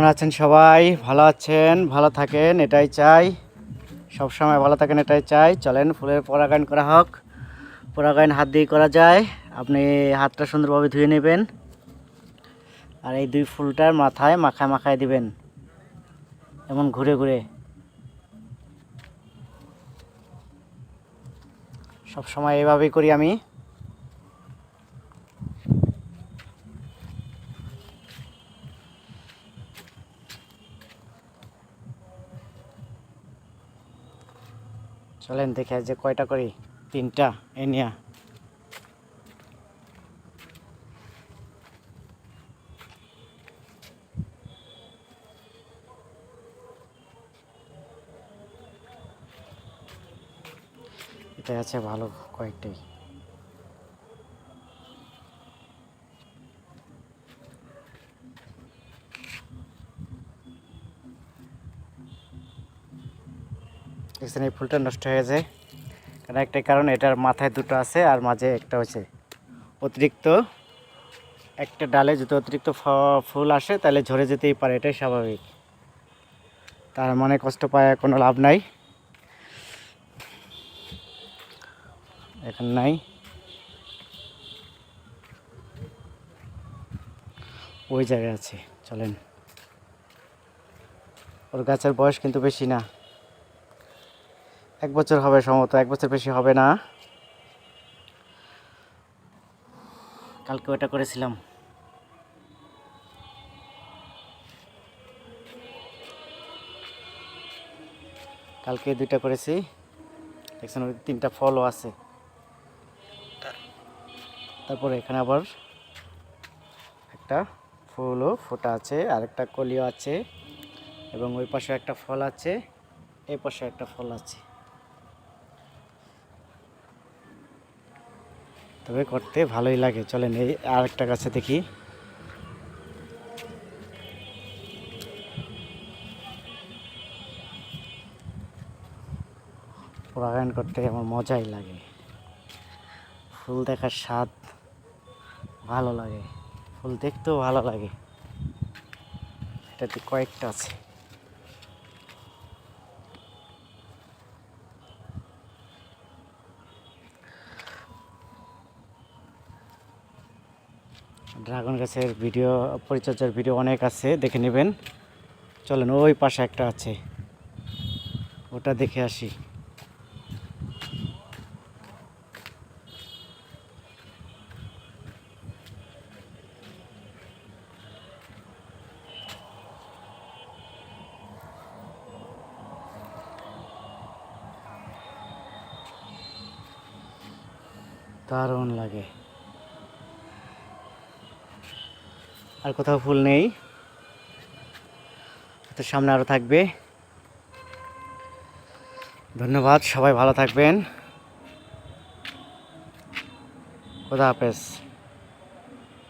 কেমন আছেন সবাই? ভালো আছেন? ভালো থাকেন? এটাই চাই। সব সময় ভালো থাকেন, এটাই চাই। চলেন, ফুলের পরাগায়ন করা হোক। পরাগায়ন হাত দিয়ে করা যায়। আপনি হাতটা সুন্দরভাবে ধুয়ে নেবেন। আর এই দুই ফুলটার মাথায় মাখায় মাখায় দিবেন। এমন ঘুরে ঘুরে। সব সময় এভাবেই করি আমি। চলেন দেখে যে কয়টা করি। তিনটা এনিয়া নিয়া। এটা আছে ভালো কয়েকটাই। দেখছেন, এই ফুলটা নষ্ট হয়ে যায়। কারণ একটাই কারণ, এটার মাথায় দুটো আছে আর মাঝে একটা হচ্ছে অতিরিক্ত একটা ডালে যদি অতিরিক্ত ফুল আসে, তাহলে ঝরে যেতেই পারে, এটাই স্বাভাবিক। তার মানে কষ্ট পায় কোনো লাভ নাই। এখন নাই। ওই জায়গায় আছে, চলেন। ওর গাছের বয়স কিন্তু বেশি না। এক বছর হবে সম্ভবত এক বছর বেশি হবে না। কালকে ওটা করেছিলাম। কালকে দুইটা করেছি। দেখছেন ওই তিনটা ফলও আছে। তারপরে এখানে আবার একটা ফুলও ফোটা আছে আর একটা কলিও আছে এবং ওই পাশে একটা ফল আছে এই পাশে একটা ফল আছে। তবে করতে ভালোই লাগে। চলেন, এই আর একটা গাছে দেখি। পরাগায়ন করতে আমার মজাই লাগে। ফুল দেখার স্বাদ ভালো লাগে। ফুল দেখতেও ভালো লাগে। এটাতে কয়েকটা আছে। ড্রাগন গাছের ভিডিও, পরিচর্যার ভিডিও অনেক আছে, দেখে নেবেন। চলেন, ওই পাশে একটা আছে। ওটা দেখে আসি। দারুণ লাগে। আর কোথাও ফুল নেই। তো সামনে আরও থাকবে। ধন্যবাদ সবাই ভালো থাকবেন। খোদা হাফেজ।